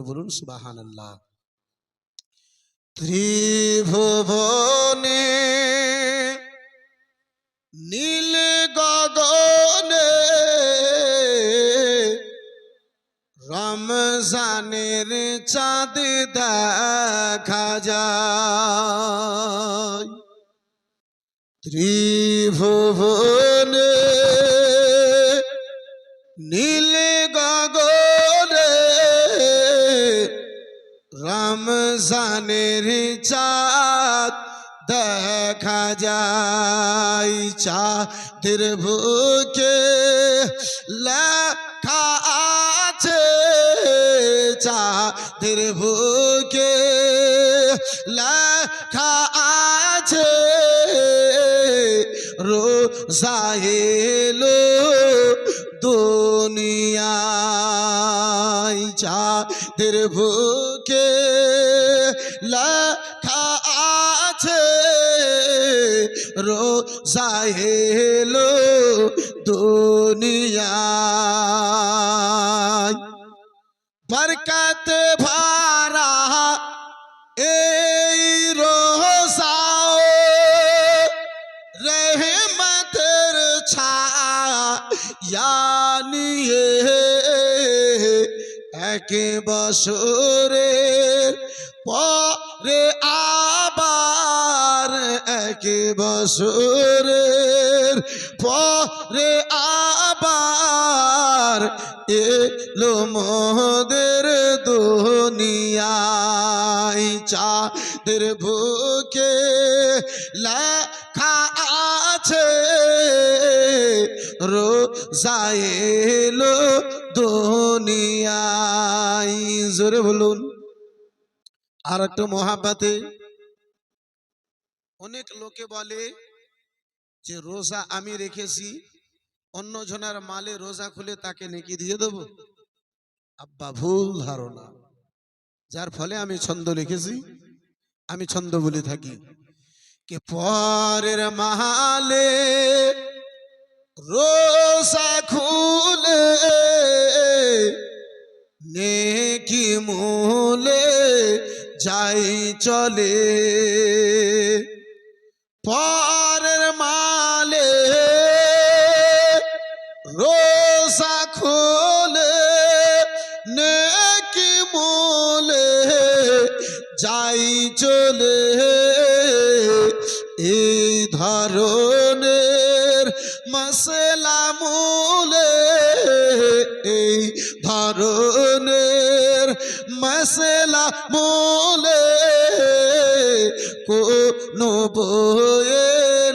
জোরে বলুন সুবাহান আল্লাহ ত্রিভুবনে নীল গগনে রমজানের চাঁদ দেখা যায়। ত্রিভুবনে রমজানের চাঁদ দেখা যায়। চাঁদের বুকে লেখা আছে, চাঁদের বুকে লেখা আছে রোজাইলো দুনিয়ায়। চাঁদের বুকে লেখা আছে রোজাইলো দুনিয়ায়। বরকত ভারা এই রোজাও রহমতের ছায়া নিয়ে এক বছরের পরে আবার এক বছরের পরে আবার এলো মোদের দুনিয়ায়। চাঁদের বুকে লেখা আছে রোজাইলো দুনিয়ায়। জোরে বলুন। আর একটু মহাব্বাতে। অনেক লোকে বলে যে, রোজা আমি রেখেছি অন্য জনের মালে রোজা খুলে তাকে নেকি দিয়ে দেব? আব্বা, ভুল ধারণা। যার ফলে আমি ছন্দ লিখেছি, আমি ছন্দ বলে থাকি। কে পরের মালে রোজা খুলে চলে। পরের মালে রোজা খোলে, নেকি মূলে যাই চলে। এই ধরনের মশলা মূলে, এই ধরনের মশলা মূলে কোনো বয়ে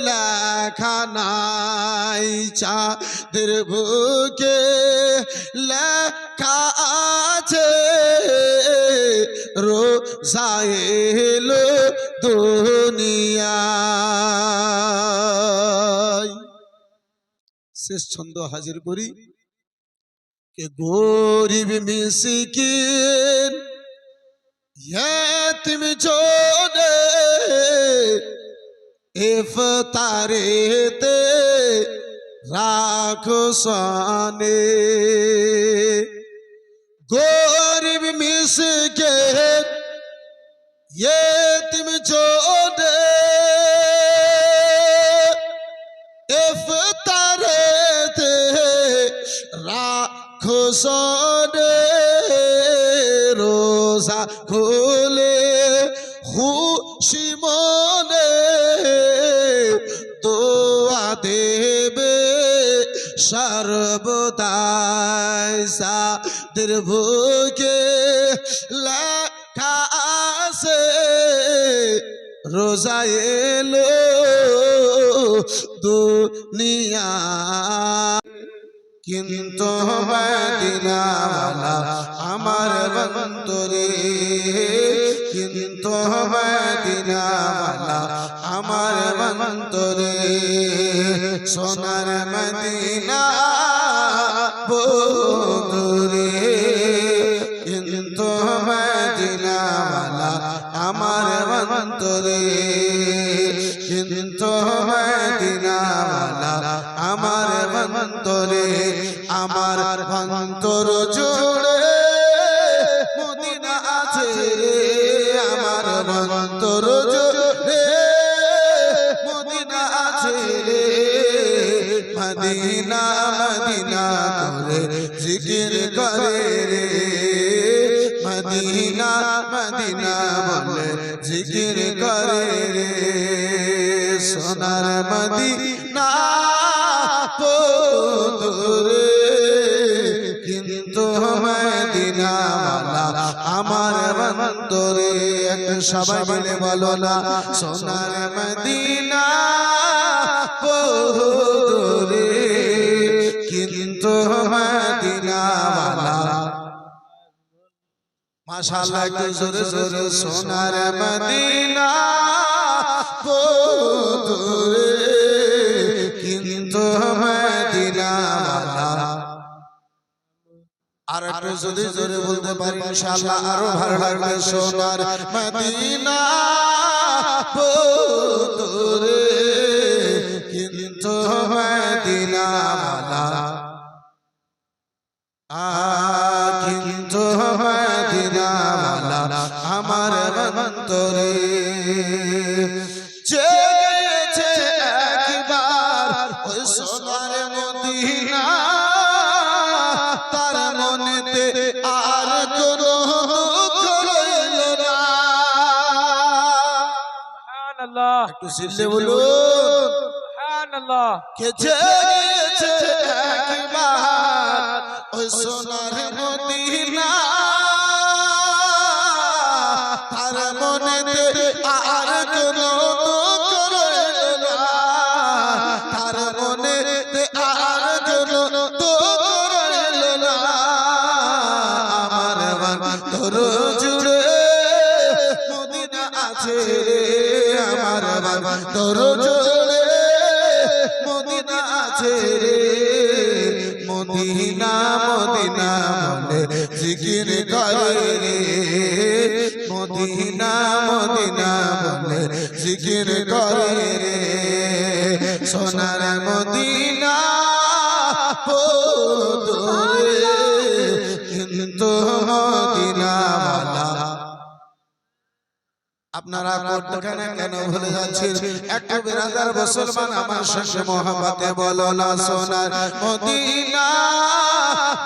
লেখা নাই চাঁদের বুকে লেখা আছে রোজাইলো দুনিয়ায়। শেষ ছন্দ হাজির করি, কে গরিব মিসকিন yetim chode iftarete রাখসানে গরিব মিসকে yetim chode সর্বদাই সাদের বুকে লেখা আছে, রোজা এলো দুনিয়া। কিন্তু মদিনাওয়ালা আমার বন্তরে কিন্তু মদিনাওয়ালা আমার বন্তরে সোনার মদিনা বন্ধুরে মদিনা মদিনা বলে জিকির করে রে। সোনার মদিনা পোদরে কিন্তু মদিনাওয়ালা আমার বন্দরে। একটা সবাই মিলে বলো না সোনার মদিনা পোদরে কিন্তু মদিনাওয়ালা মাশাআল্লাহ একটু জোরে জোরে সোনার মদিনা কিন্তু মদিনাওয়ালা আর একটু যদি জোরে বলতে পারি ইনশাআল্লাহ আরও ভালো লাগবে সোনার মদিনা পোদরে আমার অন্তরে চেয়েছে একবার ওই সোনার মদিনা। তার মনেতে আর কোনো দুঃখ রইল না। সুবহানাল্লাহ। একটু সিললে বলুন। কে চেয়েছে একবার ওই সোনার মদিনা? মনেতে আর কোনো রইল না। আর কোনো দুঃখ রইল না। আমার তোর জুড়ে, মদিনা আছে আমার বাবা তোর জুড়ে, মদিনা আছে মদিনা মদিনা বলে জিকির করে জিকির করে রে। সোনার মদিনা পোদরে কিন্তু মদিনাওয়ালা আপনারা কোটখানে কেন ভুলে যাচ্ছেন? একটু বিরাদার মুসলমান আমার সঙ্গে মোহাম্মতে বলো না, সোনার মদিনা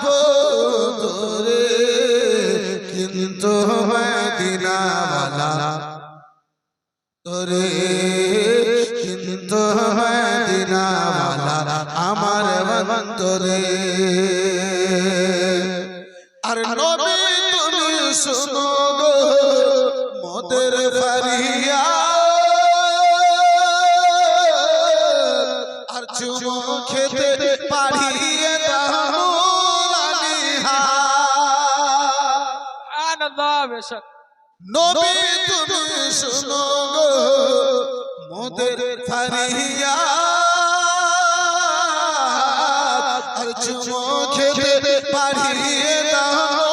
তোরে কিন্তু মদিনাওয়ালা তোরে কিন্তু মদিনাওয়ালা, আমার বন্তরে আর নবী তুমি মোদের ফারিয়া। আর চুমো খেতে পাড়িয়ে দাও সুবহানাল্লাহ বেশক নবী তুমি শুনো গো মোদের ফারিয়া। আর চুমো খেতে পাড়িয়ে দাও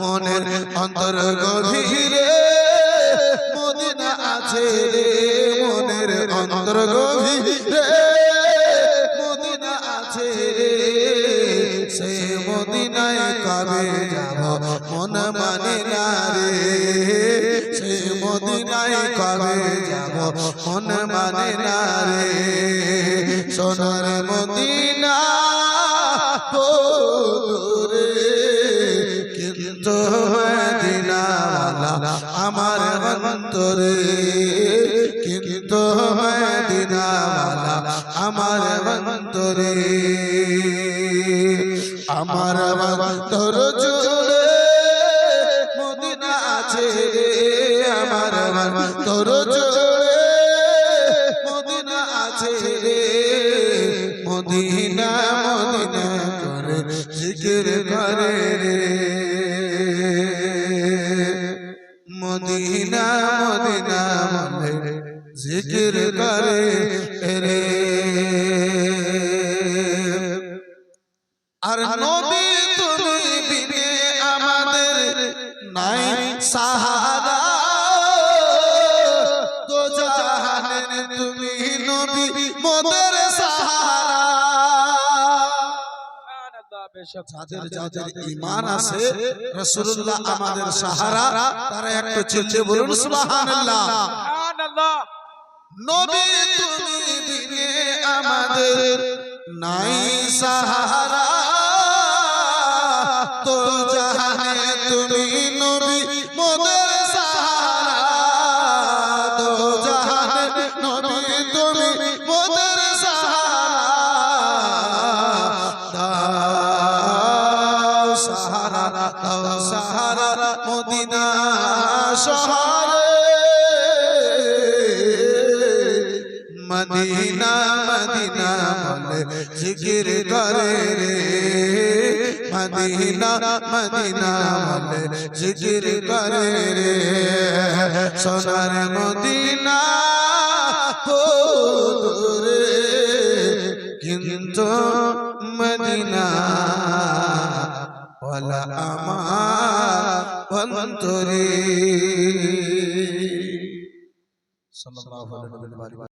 মনের অন্তর গভীরে মদিনা আছে রে মনের অন্তর গভীরে মদিনা আছে রে। মন মানে না রে। সোনার মদিনা রে। কিন্তু আমার অন্তরে। কিন্তু মদিনাওয়ালা আমার অন্তরে। আমার অন্তর আছে রে। মদিনা মদিনা করে জিকির করে রে। মদিনা মদিনা বলে জিকির করে রে। আর নবী তুমি আমাদের নাই সাহারা যাদের যাদের ঈমান আছে রাসূলুল্লাহ আমাদের সাহারা তারা একটু চিল্লে বলুন সুবহানাল্লাহ। সুবহানাল্লাহ। নবী তুমি বিনে আমাদের নাই সাহারা। তো মদিনা মদিনা বলে জিকির করে রে। মদিনা মদিনা বলে জিকির করে রে। সোনার মদিনা তো দূরে, কিন্তু মদিনা বলা আমার ওয়া সাল্লাম।